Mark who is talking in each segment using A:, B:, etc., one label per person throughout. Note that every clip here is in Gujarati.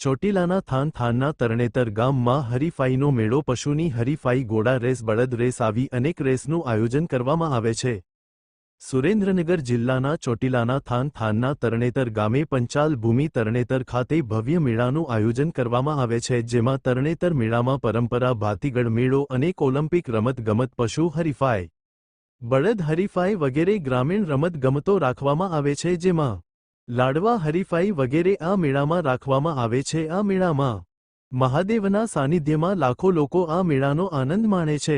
A: ચોટીલાના થાન થાનના તરણેતર ગામમાં હરીફાઈનો મેળો પશુની હરીફાઈ ઘોડા રેસ બળદ રેસ આવી અનેક રેસનું આયોજન કરવામાં આવે છે. સુરેન્દ્રનગર જિલ્લાના ચોટીલાના થાન થાનના તરણેતર ગામે પંચાલ ભૂમિ તરણેતર ખાતે ભવ્ય મેળાનું આયોજન કરવામાં આવે છે, જેમાં તરણેતર મેળામાં પરંપરા ભાતીગઢ મેળો, અનેક ઓલિમ્પિક રમતગમત પશુ હરીફાઈ, બળદ હરીફાઈ વગેરે ગ્રામીણ રમતગમતો રાખવામાં આવે છે, જેમાં લાડવા હરીફાઈ વગેરે આ મેળામાં રાખવામાં આવે છે. આ મેળામાં મહાદેવના સાનિધ્યમાં લાખો લોકો આ મેળાનો આનંદ માણે છે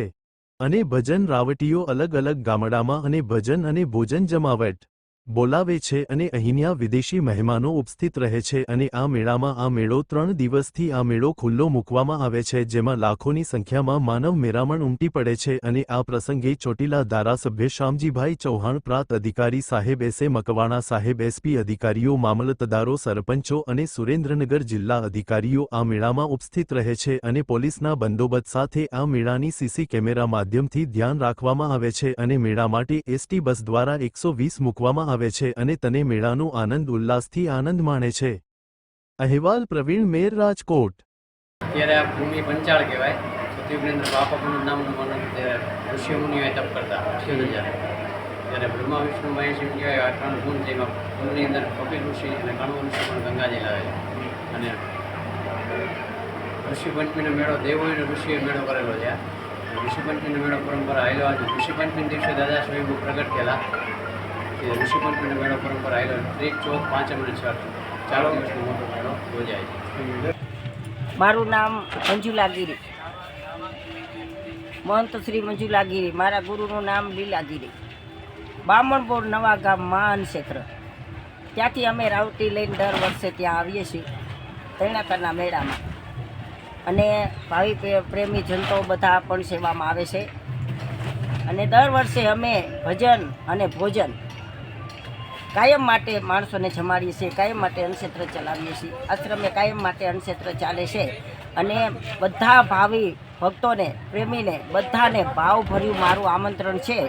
A: અને ભજન રાવટીઓ અલગ અલગ ગામડામાં અને ભજન અને ભોજન જમાવટ બોલાવે છે અને અહીંયા વિદેશી મહેમાનો ઉપસ્થિત રહે છે અને આ મેળામાં આ મેળો ત્રણ દિવસથી આ મેળો ખુલ્લો મૂકવામાં આવે છે, જેમાં લાખોની સંખ્યામાં માનવ મેરામણ ઉમટી પડે છે અને આ પ્રસંગે ચોટીલા ધારાસભ્ય શામજીભાઈ ચૌહાણ, પ્રાંત અધિકારી સાહેબ એસે મકવાણા સાહેબ, એસપી અધિકારીઓ, મામલતદારો, સરપંચો અને સુરેન્દ્રનગર જિલ્લા અધિકારીઓ આ મેળામાં ઉપસ્થિત રહે છે અને પોલીસના બંદોબસ્ત સાથે આ મેળાની સીસી કેમેરા માધ્યમથી ધ્યાન રાખવામાં આવે છે અને મેળા માટે એસટી બસ દ્વારા એકસો વીસ મૂકવામાં આવે છે અને તને મેળાનું આનંદ, ઉલ્લાસથી આનંદ માણે છે. અહેવાલ પ્રવીણ મેર, રાજકોટ.
B: અત્યારે આ ભૂમિ પંચાળ કહેવાય. સતીવ્રેન્દ્ર બાપાનું નામ ઋષિ ઋષિમુનિઓએ તપ કરતા ત્યારે બ્રહ્મા, વિષ્ણુ, મહેશ કહેવાય આ ત્રણ ગુણ જેમાં ગુણની અંદર કપિલ ઋષિ અને કણવ ઋષિ પણ ગંગાજી લાવે અને ઋષિ પંચમીનો મેળો દેવોનો ઋષિએ મેળો કરેલો છે. અને ઋષિ પંચમીનો મેળો પરંપરા આવેલો આજે. ઋષિ પંચમી દિવસે દાદા સ્વયંભૂ પ્રગટ થયેલા. એ ઋષિ મેળો પરંપરા આવેલો એક ચોક પાંચ અને ચાર દિવસનો મોટો મેળો યોજાય છે.
C: મારું નામ મંજુલાગીરી. મહંત શ્રી મંજુલાગીરી. મારા ગુરુનું નામ લીલાગીરી. બામણપોર નવા ગામ મહાન ક્ષેત્ર. ત્યાંથી અમે રાવટી લઈને દર વર્ષે ત્યાં આવીએ છીએ તૈણાકરના મેળામાં. અને ભાવિ પ્રેમી જનતો બધા પણ સેવામાં આવે છે. અને દર વર્ષે અમે ભજન અને ભોજન કાયમ માટે માણસોને જમાડીએ છીએ, કાયમ માટે અન્નક્ષેત્ર ચલાવીએ છીએ. આશ્રમે કાયમ માટે અન્નક્ષેત્ર ચાલે છે અને બધા ભાવિ ભક્તોને, પ્રેમીને બધાને ભાવભર્યું મારું આમંત્રણ છે.